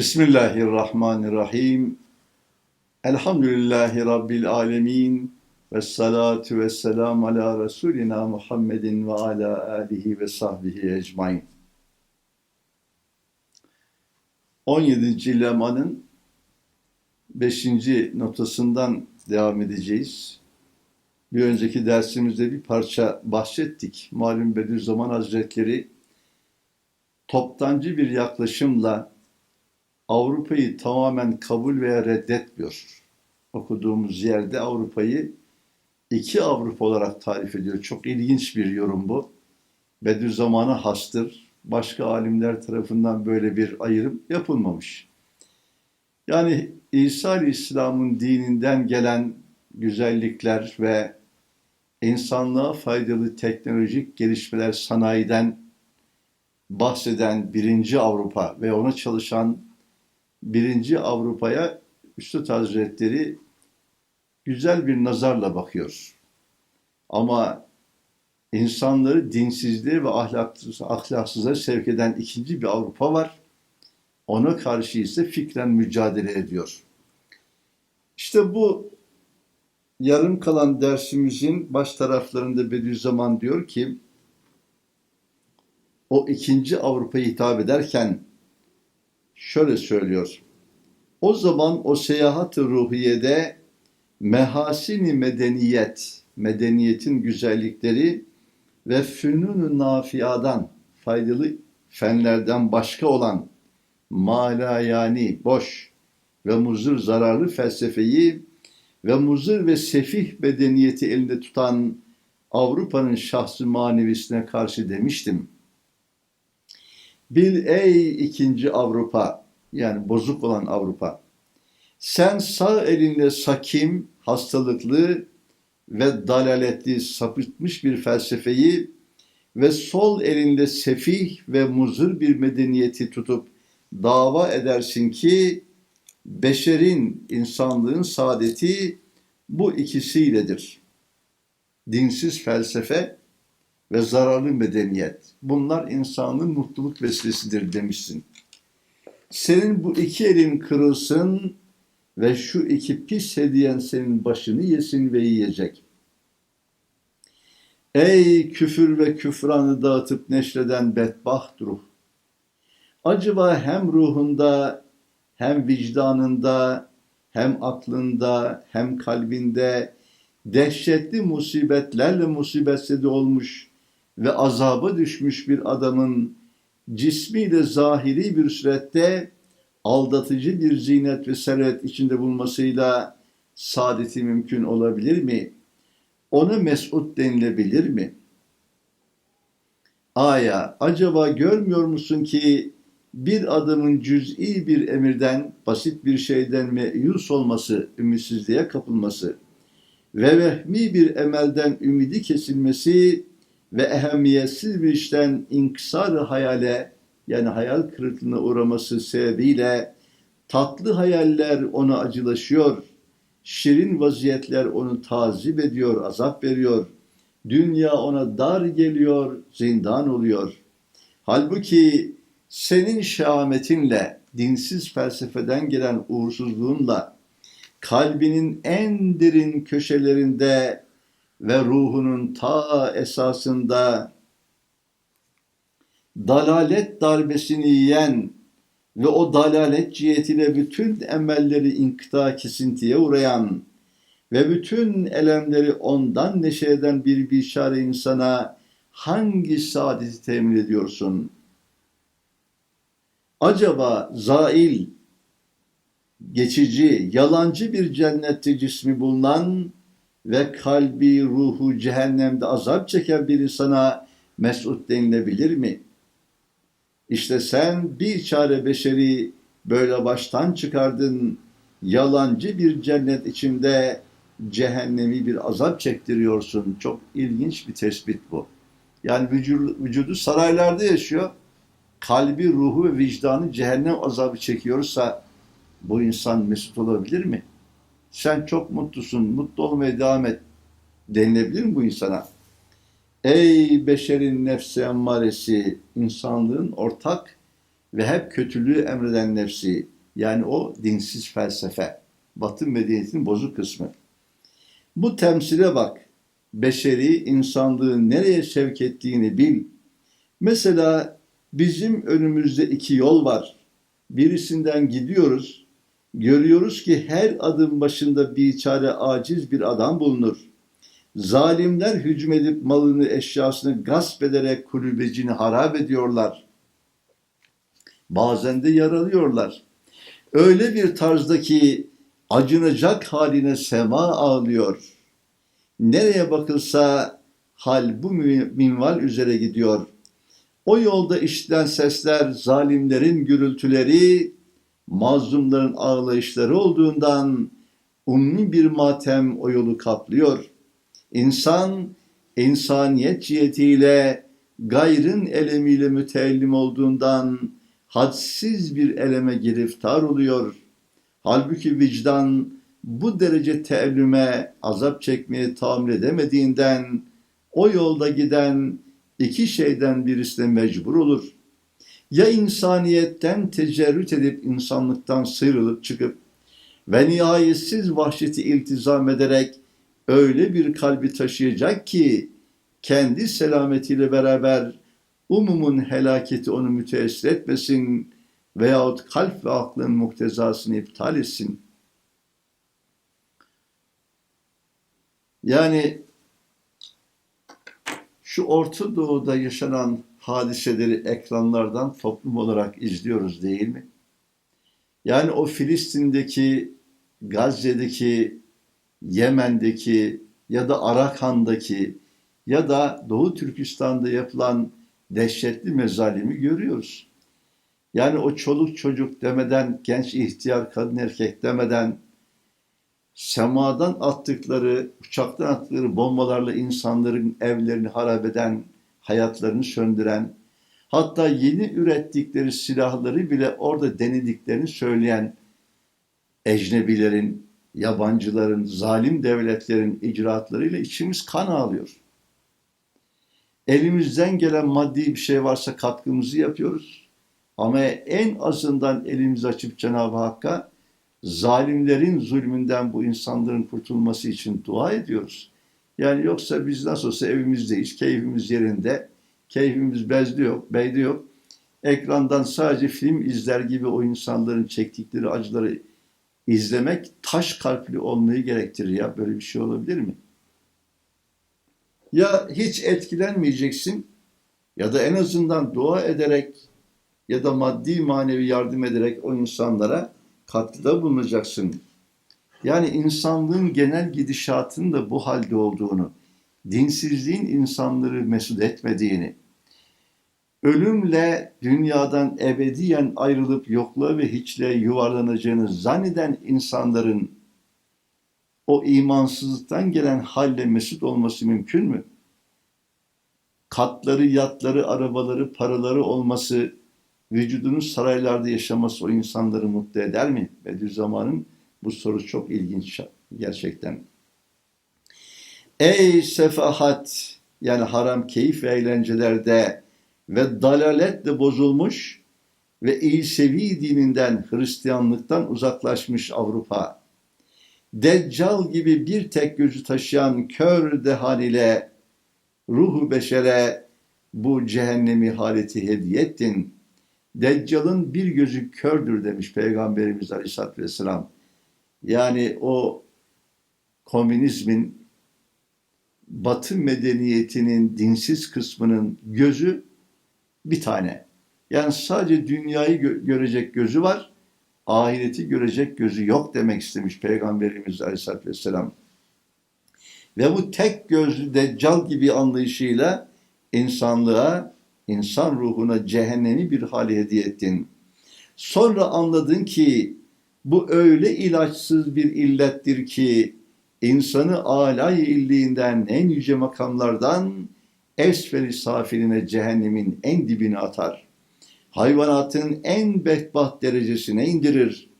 Bismillahirrahmanirrahim. Elhamdülillahi Rabbil alemin. Ve salatu ve selam ala Resulina Muhammedin ve ala alihi ve sahbihi ecmain. 17. lemanın 5. notasından devam edeceğiz. Bir önceki dersimizde bir parça bahsettik. Malum Bediüzzaman Hazretleri toptancı bir yaklaşımla Avrupa'yı tamamen kabul veya reddetmiyor. Okuduğumuz yerde Avrupa'yı iki Avrupa olarak tarif ediyor. Çok ilginç bir yorum bu. Bediüzzaman'a hastır. Başka alimler tarafından böyle bir ayrım yapılmamış. Yani İsa Aleyhisselam'ın dininden gelen güzellikler ve insanlığa faydalı teknolojik gelişmeler sanayiden bahseden birinci Avrupa ve ona çalışan birinci Avrupa'ya Üstad Hazretleri güzel bir nazarla bakıyor. Ama insanları dinsizliğe ve ahlaksız, ahlaksıza sevk eden ikinci bir Avrupa var. Ona karşı ise fikren mücadele ediyor. İşte bu yarım kalan dersimizin baş taraflarında Bediüzzaman diyor ki o ikinci Avrupa'ya hitap ederken şöyle söylüyor. O zaman o seyahat-ı ruhiyede mehasini medeniyet, medeniyetin güzellikleri ve fünun nafiadan, faydalı fenlerden başka olan mala yani boş ve muzır zararlı felsefeyi ve muzır ve sefih bedeniyeti elinde tutan Avrupa'nın şahsı manevisine karşı demiştim. Bil ey ikinci Avrupa, yani bozuk olan Avrupa. Sen sağ elinde sakim, hastalıklı ve dalaletli sapıtmış bir felsefeyi ve sol elinde sefih ve muzır bir medeniyeti tutup dava edersin ki beşerin, insanlığın saadeti bu ikisiyledir. Dinsiz felsefe ve zararlı medeniyet. Bunlar insanlığın mutluluk vesilesidir demişsin. Senin bu iki elin kırılsın ve şu iki pis hediyen senin başını yesin ve yiyecek. Ey küfür ve küfranı dağıtıp neşreden bedbaht ruh! Acaba hem ruhunda, hem vicdanında, hem aklında, hem kalbinde dehşetli musibetlerle musibetsiz olmuş ve azaba düşmüş bir adamın cismiyle zahiri bir surette aldatıcı bir zinet ve servet içinde bulmasıyla saadeti mümkün olabilir mi? Ona mesut denilebilir mi? Aya, acaba görmüyor musun ki bir adamın cüz'i bir emirden, basit bir şeyden meyus olması, ümitsizliğe kapılması ve vehmi bir emelden ümidi kesilmesi ve ehemmiyetsiz bir işten inkisar hayale yani hayal kırıklığına uğraması sebebiyle tatlı hayaller ona acılaşıyor, şirin vaziyetler onu tazip ediyor, azap veriyor, dünya ona dar geliyor, zindan oluyor. Halbuki senin şahametinle, dinsiz felsefeden gelen uğursuzluğunla, kalbinin en derin köşelerinde ve ruhunun ta esasında dalalet darbesini yiyen ve o dalalet cihetiyle bütün emelleri inkıta kesintiye uğrayan ve bütün elemleri ondan neşe eden bir bişare insana hangi saadeti temin ediyorsun? Acaba zail, geçici, yalancı bir cennette cismi bulunan ve kalbi, ruhu cehennemde azap çeken bir insana mesut denilebilir mi?'' İşte sen bir çare beşeri böyle baştan çıkardın. Yalancı bir cennet içinde cehennemi bir azap çektiriyorsun. Çok ilginç bir tespit bu. Yani vücudu, saraylarda yaşıyor. Kalbi, ruhu ve vicdanı cehennem azabı çekiyorsa bu insan mesut olabilir mi? Sen çok mutlusun, mutlu olmaya devam et denilebilir mi bu insana? Ey beşerin nefsi emmaresi, insanlığın ortak ve hep kötülüğü emreden nefsi yani o dinsiz felsefe. Batı medeniyetinin bozuk kısmı. Bu temsile bak. Beşeri insanlığı nereye sevk ettiğini bil. Mesela bizim önümüzde iki yol var. Birisinden gidiyoruz. Görüyoruz ki her adım başında bir çare aciz bir adam bulunur. Zalimler hücum edip malını, eşyasını gasp ederek kulübecini harap ediyorlar. Bazen de yaralıyorlar. Öyle bir tarzdaki acınacak haline sema ağlıyor. Nereye bakılsa hal bu minval üzere gidiyor. O yolda işiten sesler, zalimlerin gürültüleri, mazlumların ağlayışları olduğundan ummi bir matem o yolu kaplıyor. İnsan, insaniyet cihetiyle gayrın elemiyle müteellim olduğundan hadsiz bir eleme giriftar oluyor. Halbuki vicdan bu derece teellüme, azap çekmeye tahammül edemediğinden o yolda giden iki şeyden birisine mecbur olur. Ya insaniyetten tecerrüt edip insanlıktan sıyrılıp çıkıp ve nihayetsiz vahşeti iltizam ederek öyle bir kalbi taşıyacak ki kendi selametiyle beraber umumun helaketi onu müteessir etmesin veyahut kalp ve aklın muktezasını iptal etsin. Yani şu Orta Doğu'da yaşanan hadiseleri ekranlardan toplum olarak izliyoruz değil mi? Yani o Filistin'deki, Gazze'deki, Yemen'deki ya da Arakan'daki ya da Doğu Türkistan'da yapılan dehşetli mezalimi görüyoruz. Yani o çoluk çocuk demeden, genç ihtiyar kadın erkek demeden semadan attıkları, uçaktan attıkları bombalarla insanların evlerini harap eden, hayatlarını söndüren, hatta yeni ürettikleri silahları bile orada denediklerini söyleyen ecnebilerin, yabancıların, zalim devletlerin icraatlarıyla içimiz kan ağlıyor. Elimizden gelen maddi bir şey varsa katkımızı yapıyoruz. Ama en azından elimizi açıp Cenab-ı Hakk'a zalimlerin zulmünden bu insanların kurtulması için dua ediyoruz. Yani yoksa biz nasıl olsa evimizdeyiz, keyfimiz yerinde, keyfimiz bezde yok, beyde yok. Ekrandan sadece film izler gibi o insanların çektikleri acıları izlemek taş kalpli olmayı gerektirir ya. Böyle bir şey olabilir mi? Ya hiç etkilenmeyeceksin ya da en azından dua ederek ya da maddi manevi yardım ederek o insanlara katkıda bulunacaksın. Yani insanlığın genel gidişatının da bu halde olduğunu, dinsizliğin insanları mesut etmediğini, ölümle dünyadan ebediyen ayrılıp yokluğa ve hiçliğe yuvarlanacağını zanneden insanların o imansızlıktan gelen halle mesut olması mümkün mü? Katları, yatları, arabaları, paraları olması, vücudunun saraylarda yaşaması o insanları mutlu eder mi? Bediüzzaman'ın bu soru çok ilginç gerçekten. Ey sefahat yani haram keyif ve eğlencelerde ve dalaletle bozulmuş ve İsevi dininden Hristiyanlıktan uzaklaşmış Avrupa. Deccal gibi bir tek gözü taşıyan kör dehan ile ruhu beşere bu cehennemi haleti hediye ettin. Deccal'ın bir gözü kördür demiş Peygamberimiz Aleyhisselatü Vesselam. Yani o komünizmin Batı medeniyetinin dinsiz kısmının gözü bir tane. Yani sadece dünyayı gö- görecek gözü var, ahireti görecek gözü yok demek istemiş Peygamberimiz Aleyhisselatü Vesselam. Ve bu tek gözlü deccal gibi anlayışıyla insanlığa, insan ruhuna cehennemi bir hale hediye ettin. Sonra anladın ki bu öyle ilaçsız bir illettir ki insanı alay illiğinden en yüce makamlardan esferi safiline cehennemin en dibine atar. Hayvanatın en bedbaht derecesine indirir.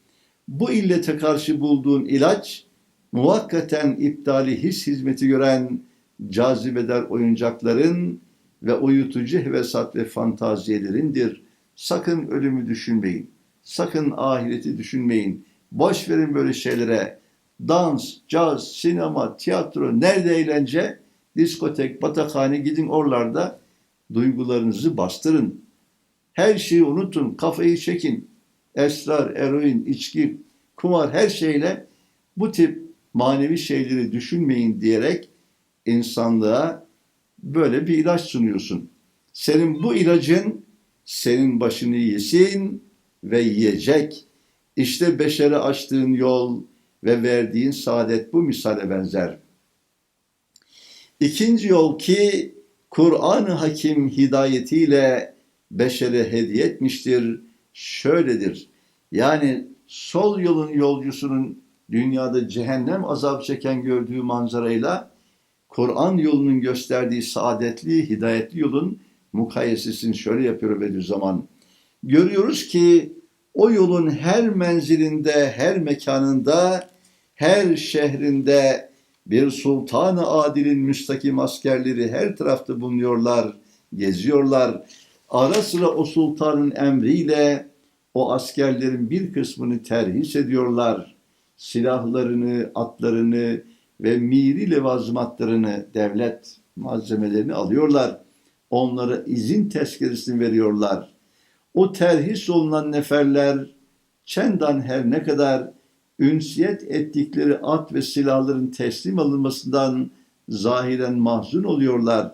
Bu illete karşı bulduğun ilaç muvakkaten iptali his hizmeti gören cazibeder oyuncakların ve uyutucu hevesat ve fantaziyelerindir. Sakın ölümü düşünmeyin. Sakın ahireti düşünmeyin. Boş verin böyle şeylere. Dans, caz, sinema, tiyatro, nerede eğlence? Diskotek, batakhane gidin oralarda duygularınızı bastırın. Her şeyi unutun, kafayı çekin. Esrar, eroin, içki, kumar her şeyle bu tip manevi şeyleri düşünmeyin diyerek insanlığa böyle bir ilaç sunuyorsun. Senin bu ilacın senin başını yesin ve yiyecek. İşte beşere açtığın yol ve verdiğin saadet bu misale benzer. İkinci yol ki Kur'an-ı Hakim hidayetiyle beşere hediye etmiştir. Şöyledir. Yani sol yolun yolcusunun dünyada cehennem azap çeken gördüğü manzarayla Kur'an yolunun gösterdiği saadetli, hidayetli yolun mukayesesini şöyle yapıyor Bediüzzaman. Görüyoruz ki o yolun her menzilinde, her mekanında, her şehrinde bir sultan-ı adilin müstakim askerleri her tarafta bulunuyorlar, geziyorlar. Ara sıra o sultanın emriyle o askerlerin bir kısmını terhis ediyorlar. Silahlarını, atlarını ve miri levazımatlarını, devlet malzemelerini alıyorlar. Onlara izin tezkeresini veriyorlar. O terhis olunan neferler çendan her ne kadar ünsiyet ettikleri at ve silahların teslim alınmasından zahiren mahzun oluyorlar.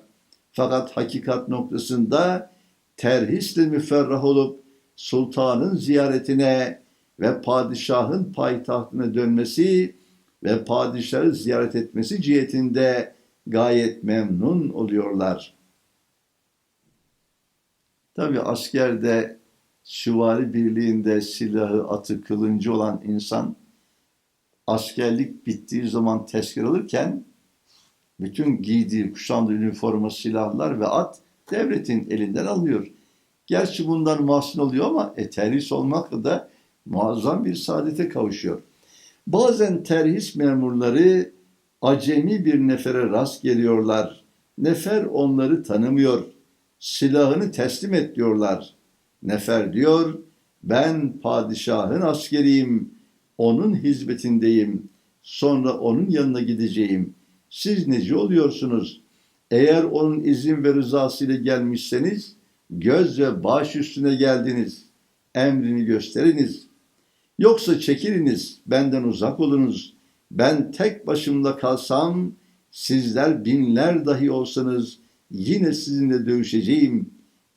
Fakat hakikat noktasında terhisle müferrah olup sultanın ziyaretine ve padişahın payitahtına dönmesi ve padişahı ziyaret etmesi cihetinde gayet memnun oluyorlar. Tabi askerde süvari birliğinde silahı, atı, kılıncı olan insan askerlik bittiği zaman tezkere alırken bütün giydiği, kuşandığı üniforma, silahlar ve at devletin elinden alıyor. Gerçi bundan mahzun oluyor ama e, terhis olmakla da muazzam bir saadete kavuşuyor. Bazen terhis memurları acemi bir nefere rast geliyorlar. Nefer onları tanımıyor. Silahını teslim et diyorlar. Nefer diyor, ben padişahın askeriyim, onun hizmetindeyim. Sonra onun yanına gideceğim. Siz neci oluyorsunuz? Eğer onun izin ve rızasıyla gelmişseniz göz ve baş üstüne geldiniz. Emrini gösteriniz. Yoksa çekiliniz, benden uzak olunuz. Ben tek başımda kalsam, sizler binler dahi olsanız yine sizinle dövüşeceğim.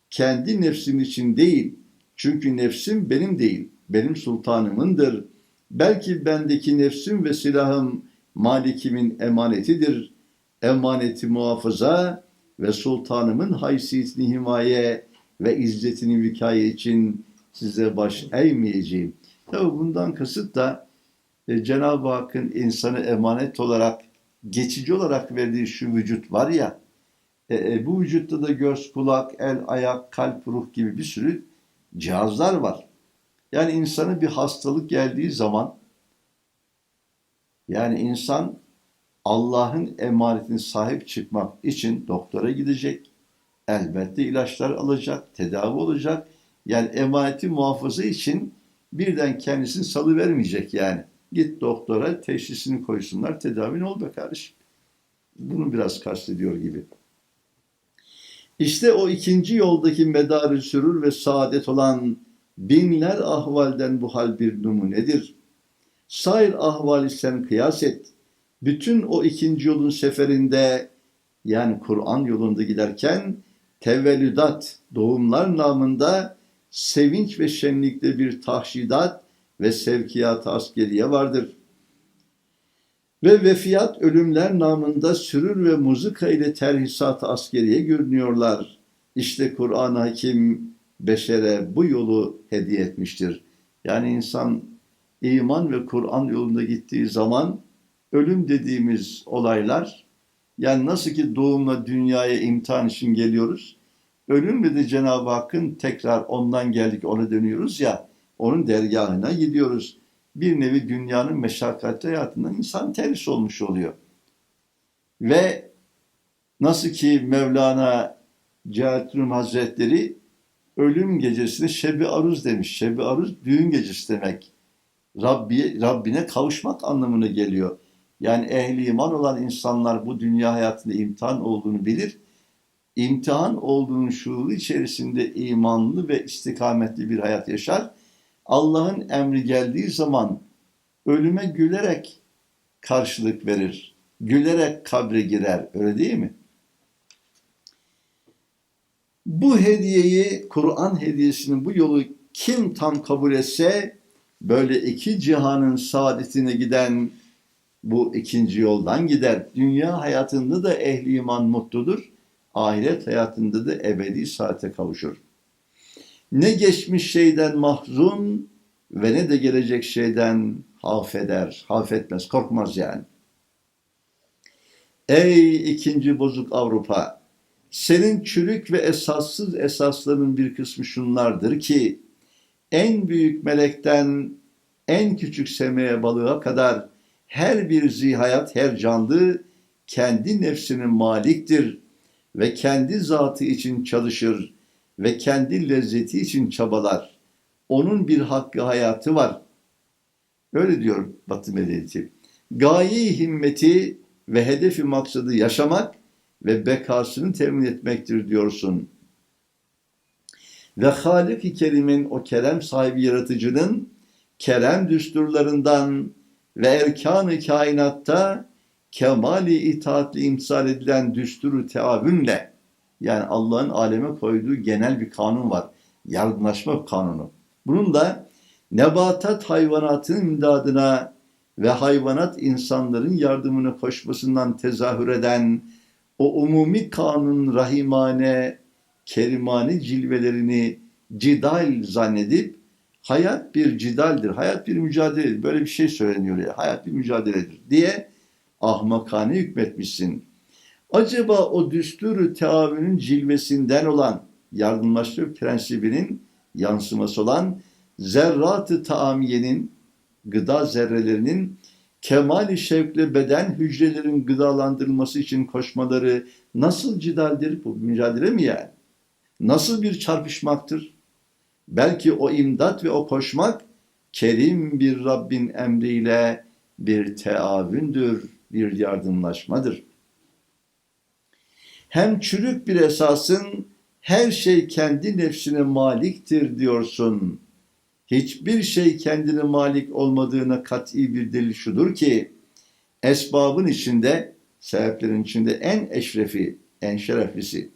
Kendi nefsim için değil, çünkü nefsim benim değil, benim sultanımındır. Belki bendeki nefsim ve silahım malikimin emanetidir. Emaneti muhafaza ve sultanımın haysiyetini himaye ve izzetini vikaye için size baş eğmeyeceğim. Tabi bundan kasıt da e, Cenab-ı Hakk'ın insanı emanet olarak, geçici olarak verdiği şu vücut var ya, e, bu vücutta da göz, kulak, el, ayak, kalp, ruh gibi bir sürü cihazlar var. Yani insana bir hastalık geldiği zaman, yani insan Allah'ın emanetine sahip çıkmak için doktora gidecek, elbette ilaçlar alacak, tedavi olacak. Yani emaneti muhafaza için birden kendisini salı vermeyecek yani. Git doktora teşhisini koysunlar, tedavin ol be kardeşim. Bunu biraz kastediyor gibi. İşte o ikinci yoldaki medarı sürür ve saadet olan binler ahvalden bu hal bir numunedir. Sair ahvali sen kıyas et. Bütün o ikinci yolun seferinde yani Kur'an yolunda giderken tevellüdat, doğumlar namında sevinç ve şenlikte bir tahşidat ve sevkiyat askeriye vardır. Ve vefiyat ölümler namında sürür ve muzika ile terhisat askeriye görünüyorlar. İşte Kur'an Hakim beşere bu yolu hediye etmiştir. Yani insan iman ve Kur'an yolunda gittiği zaman ölüm dediğimiz olaylar yani nasıl ki doğumla dünyaya imtihan için geliyoruz. Ölümle de Cenab-ı Hakk'ın tekrar ondan geldik ona dönüyoruz ya onun dergahına gidiyoruz. Bir nevi dünyanın meşakkatli hayatından insan terhis olmuş oluyor. Ve nasıl ki Mevlana Celalettin Hazretleri ölüm gecesine Şebi Aruz demiş. Şebi Aruz düğün gecesi demek. Rabbi, Rabbine kavuşmak anlamına geliyor. Yani ehli iman olan insanlar bu dünya hayatında imtihan olduğunu bilir. İmtihan olduğunun şuuru içerisinde imanlı ve istikametli bir hayat yaşar. Allah'ın emri geldiği zaman ölüme gülerek karşılık verir. Gülerek kabre girer. Öyle değil mi? Bu hediyeyi, Kur'an hediyesinin bu yolu kim tam kabul etse böyle iki cihanın saadetine giden bu ikinci yoldan gider. Dünya hayatında da ehli iman mutludur. Ahiret hayatında da ebedi saate kavuşur. Ne geçmiş şeyden mahzun ve ne de gelecek şeyden hafeder, hafetmez, korkmaz yani. Ey ikinci bozuk Avrupa! Senin çürük ve esassız esasların bir kısmı şunlardır ki, en büyük melekten en küçük semeye balığa kadar her bir zihayat, her canlı kendi nefsinin maliktir ve kendi zatı için çalışır ve kendi lezzeti için çabalar. Onun bir hakkı hayatı var. Öyle diyor Batı medeniyeti. Gaye himmeti ve hedefi maksadı yaşamak ve bekasını temin etmektir diyorsun. Ve Halik-i Kerim'in o kerem sahibi yaratıcının kerem düsturlarından ve erkan-ı kainatta kemali itaatli imsal edilen düsturu teavünle yani Allah'ın aleme koyduğu genel bir kanun var. Yardımlaşma kanunu. Bunun da nebatat hayvanatın imdadına ve hayvanat insanların yardımına koşmasından tezahür eden o umumi kanun rahimane, kerimane cilvelerini cidal zannedip hayat bir cidaldir, hayat bir mücadeledir. Böyle bir şey söyleniyor ya, hayat bir mücadeledir diye ahmakane hükmetmişsin. Acaba o düsturu teavünün cilvesinden olan yardımlaşma prensibinin yansıması olan zerratı taamiyenin gıda zerrelerinin kemali şevkle beden hücrelerin gıdalandırılması için koşmaları nasıl cidaldir? Bu mücadele mi yani? Nasıl bir çarpışmaktır? Belki o imdat ve o koşmak kerim bir Rabbin emriyle bir teavündür, bir yardımlaşmadır. Hem çürük bir esasın her şey kendi nefsine maliktir diyorsun. Hiçbir şey kendine malik olmadığına kat'i bir delil şudur ki esbabın içinde, sebeplerin içinde en eşrefi, en şereflisi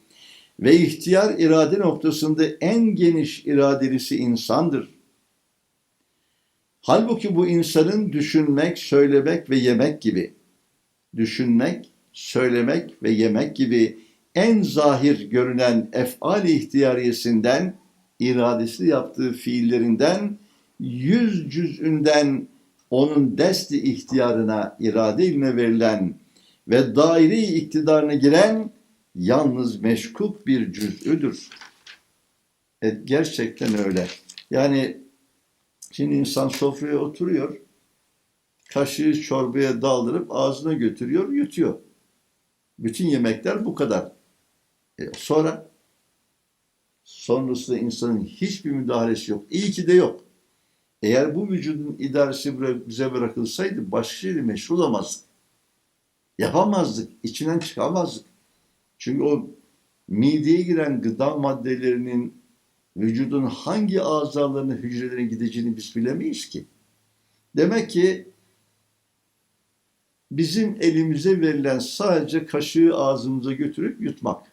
ve ihtiyar irade noktasında en geniş iradelisi insandır. Halbuki bu insanın düşünmek, söylemek ve yemek gibi, düşünmek, söylemek ve yemek gibi en zahir görünen efali ihtiyariyesinden, iradesi yaptığı fiillerinden, yüz cüzünden onun desti ihtiyarına, irade iline verilen ve daire iktidarına giren yalnız meşkuk bir cüz'üdür. E, gerçekten öyle. Yani şimdi insan sofraya oturuyor, kaşığı çorbaya daldırıp ağzına götürüyor, yutuyor. Bütün yemekler bu kadar. E, sonra sonrasında insanın hiçbir müdahalesi yok. İyi ki de yok. Eğer bu vücudun idaresi bize bırakılsaydı başka şeyle meşhur olamazdık. Yapamazdık, içinden çıkamazdık. Çünkü o mideye giren gıda maddelerinin vücudun hangi azalarına, hücrelerin gideceğini biz bilemeyiz ki. Demek ki bizim elimize verilen sadece kaşığı ağzımıza götürüp yutmak.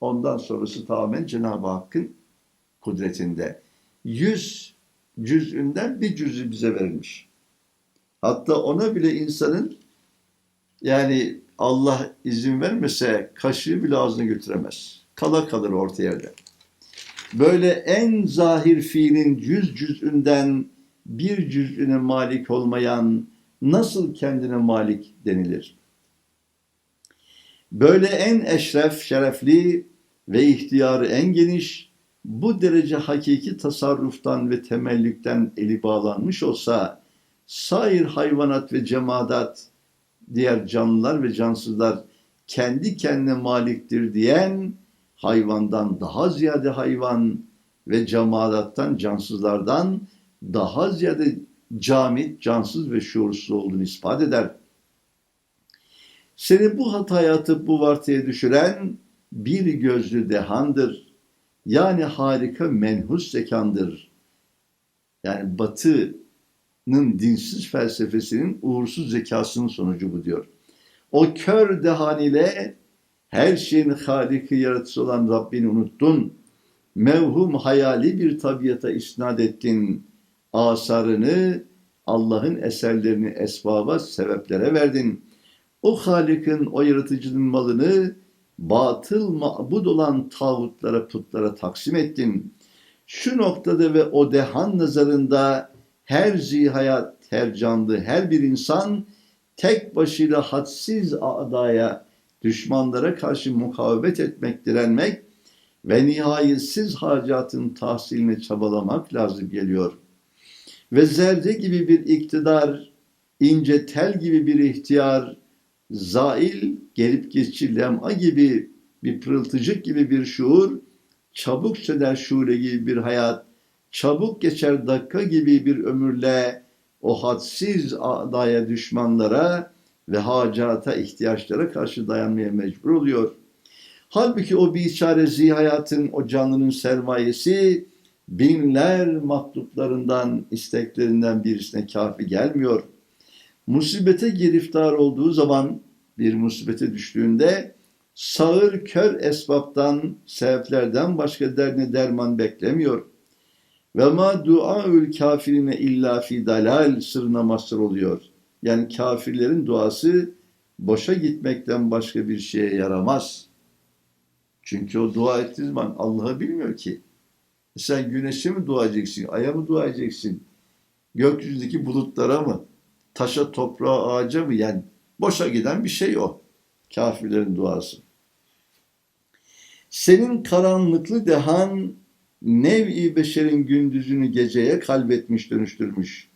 Ondan sonrası tamamen Cenab-ı Hakk'ın kudretinde. Yüz cüzünden bir cüzü bize verilmiş. Hatta ona bile insanın yani Allah izin vermese kaşığı bile ağzına götüremez. Kala kalır orta yerde. Böyle en zahir fiilin yüz cüzünden bir cüzüne malik olmayan nasıl kendine malik denilir? Böyle en eşref, şerefli ve ihtiyarı en geniş, bu derece hakiki tasarruftan ve temellükten eli bağlanmış olsa, sair hayvanat ve cemadat, diğer canlılar ve cansızlar kendi kendine maliktir diyen hayvandan daha ziyade hayvan ve cemaattan, cansızlardan daha ziyade camit, cansız ve şuursuz olduğunu ispat eder. Seni bu hataya atıp bu vartaya düşüren bir gözlü dehandır. Yani harika menhus zekandır. Yani batının dinsiz felsefesinin uğursuz zekasının sonucu bu diyor. O kör dehan ile her şeyin haliki yaratıcısı olan Rabbini unuttun. Mevhum hayali bir tabiata isnat ettin. Asarını, Allah'ın eserlerini esbaba, sebeplere verdin. O Halik'in, o yaratıcının malını batıl mabud olan tağutlara, putlara taksim ettin. Şu noktada ve o dehan nazarında her zihayat, her canlı, her bir insan tek başıyla hadsiz adaya, düşmanlara karşı mukavemet etmek, direnmek ve nihayetsiz hacatın tahsiline çabalamak lazım geliyor. Ve zerre gibi bir iktidar, ince tel gibi bir ihtiyar, zail, gelip geçici lem'a gibi bir pırıltıcık gibi bir şuur, çabuk söner şule gibi bir hayat, çabuk geçer dakika gibi bir ömürle o hadsiz adaya düşmanlara ve hacata ihtiyaçlara karşı dayanmaya mecbur oluyor. Halbuki o biçare zihayatın, o canlının sermayesi binler mahluklarından, isteklerinden birisine kafi gelmiyor. Musibete giriftar olduğu zaman, bir musibete düştüğünde sağır kör esbaptan, sebeplerden başka derdine derman beklemiyor. Ve ma duaül kafirine illa fi dalal sırrına mazhar oluyor. Yani kafirlerin duası boşa gitmekten başka bir şeye yaramaz. Çünkü o dua ettiği zaman Allah'ı bilmiyor ki. Sen güneşe mi dua aya mı dua gökyüzündeki bulutlara mı, taşa, toprağa, ağaca mı? Yani boşa giden bir şey o. Kafirlerin duası. Senin karanlıklı dehan nev-i beşerin gündüzünü geceye kalbetmiş, dönüştürmüş.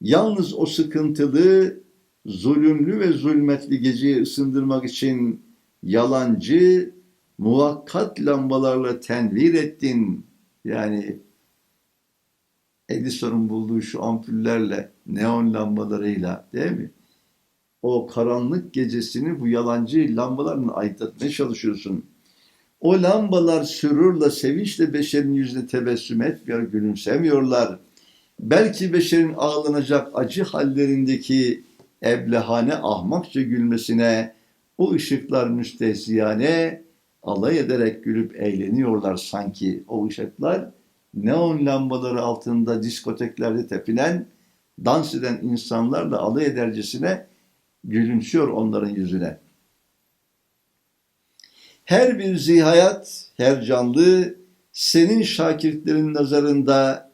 Yalnız o sıkıntılı, zulümlü ve zulmetli geceyi ısındırmak için yalancı, muvakkat lambalarla tenvir ettin. Yani Edison'un bulduğu şu ampullerle, neon lambalarıyla değil mi? O karanlık gecesini bu yalancı lambalarla aydınlatmaya çalışıyorsun. O lambalar sürurla, sevinçle beşerin yüzüne tebessüm etmiyor, gülümsemiyorlar. Belki beşerin ağlanacak acı hallerindeki eblehane ahmakça gülmesine, o ışıklar müstehziyane alay ederek gülüp eğleniyorlar sanki. O ışıklar neon lambaları altında diskoteklerde tepinen, dans eden insanlarla alay edercesine gülümsüyor onların yüzüne. Her bir zihayat, her canlı senin şakirtlerin nazarında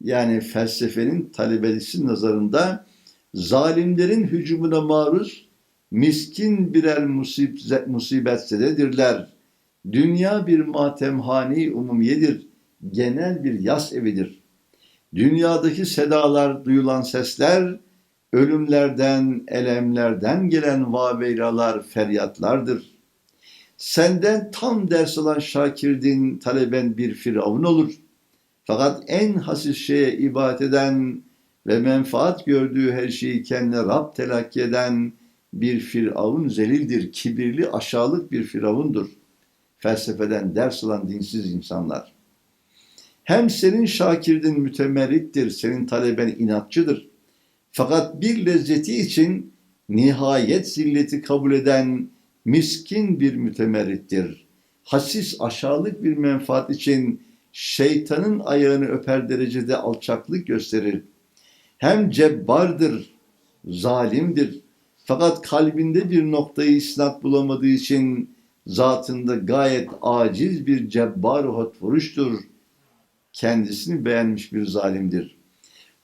yani felsefenin talebelisi nazarında zalimlerin hücumuna maruz miskin birer musibet, musibetsededirler. Dünya bir matemhani umumiyedir, genel bir yas evidir. Dünyadaki sedalar, duyulan sesler, ölümlerden, elemlerden gelen vaveyralar, feryatlardır. Senden tam ders alan şakirdin, taleben bir firavun olur. Fakat en hasis şeye ibadet eden ve menfaat gördüğü her şeyi kendine Rab telakki eden bir firavun zelildir, kibirli, aşağılık bir firavundur. Felsefeden ders alan dinsiz insanlar. Hem senin şakirdin mütemerrittir, senin taleben inatçıdır. Fakat bir lezzeti için nihayet zilleti kabul eden miskin bir mütemerrittir. Hasis aşağılık bir menfaat için şeytanın ayağını öper derecede alçaklık gösterir. Hem cebbardır, zalimdir. Fakat kalbinde bir noktayı isnat bulamadığı için zatında gayet aciz bir cebbar hotvuruştur. Kendisini beğenmiş bir zalimdir.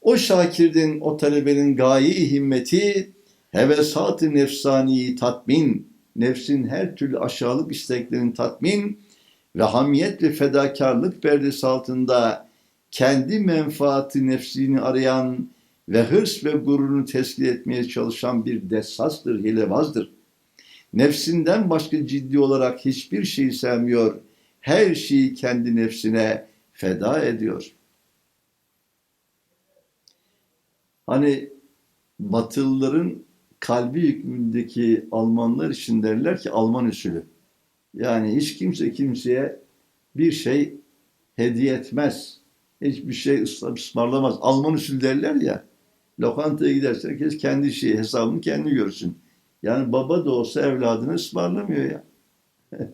O şakirdin, o talebenin gayi himmeti, hevesat-ı nefsani tatmin, nefsin her türlü aşağılık isteklerini tatmin ve hamiyet ve fedakarlık perdesi altında kendi menfaati nefsini arayan ve hırs ve gururunu teskil etmeye çalışan bir dessastır, hilebazdır. Nefsinden başka ciddi olarak hiçbir şeyi sevmiyor. Her şeyi kendi nefsine feda ediyor. Hani Batılıların kalbi hükmündeki Almanlar için derler ki Alman usulü. Yani hiç kimse kimseye bir şey hediye etmez. Hiçbir şey ısmarlamaz. Alman usulü derler ya. Lokantaya gidersen herkes kendi şeyi, hesabını kendi görsün. Yani baba da olsa evladını ısmarlamıyor ya.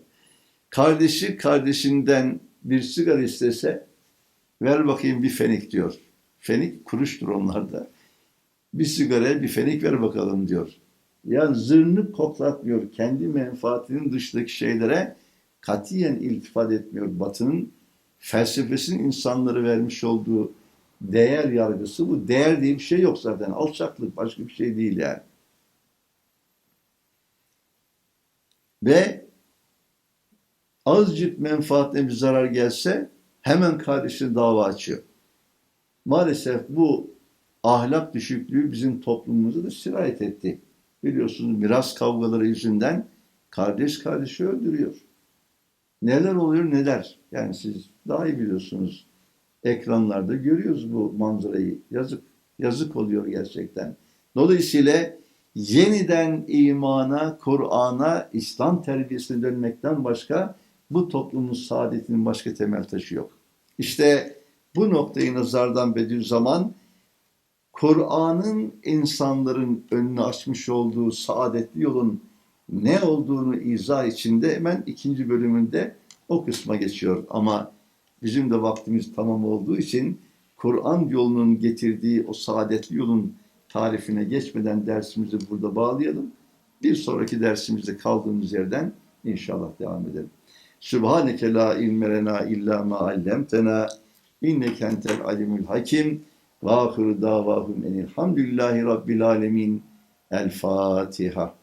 Kardeşi kardeşinden bir sigara istese ver bakayım bir fenik diyor. Fenik kuruştur onlarda. Bir sigaraya bir fenik ver bakalım diyor. Yani zırnı koklatmıyor. Kendi menfaatinin dışındaki şeylere katiyen iltifat etmiyor. Batı'nın felsefesinin insanları vermiş olduğu değer yargısı bu. Değer diye bir şey yok zaten. Alçaklık başka bir şey değil yani. Ve azıcık menfaatine bir zarar gelse hemen kardeşine dava açıyor. Maalesef bu ahlak düşüklüğü bizim toplumumuza da sirayet etti. Biliyorsunuz miras kavgaları yüzünden kardeş kardeşi öldürüyor. Neler oluyor neler. Yani siz daha iyi biliyorsunuz. Ekranlarda görüyoruz bu manzarayı. Yazık. Yazık oluyor gerçekten. Dolayısıyla yeniden imana, Kur'an'a, İslam terbiyesine dönmekten başka bu toplumun saadetinin başka temel taşı yok. İşte bu noktayı nazardan Bediüzzaman Kur'an'ın insanların önünü açmış olduğu saadetli yolun ne olduğunu izah içinde hemen ikinci bölümünde o kısma geçiyor. Ama bizim de vaktimiz tamam olduğu için Kur'an yolunun getirdiği o saadetli yolun tarifine geçmeden dersimizi burada bağlayalım. Bir sonraki dersimizde kaldığımız yerden inşallah devam edelim. Sübhaneke la ilme illa ma allamtena inneke entel alimul hakim ve ahiru davahum enilhamdülillahi rabbil alemin. El Fatiha.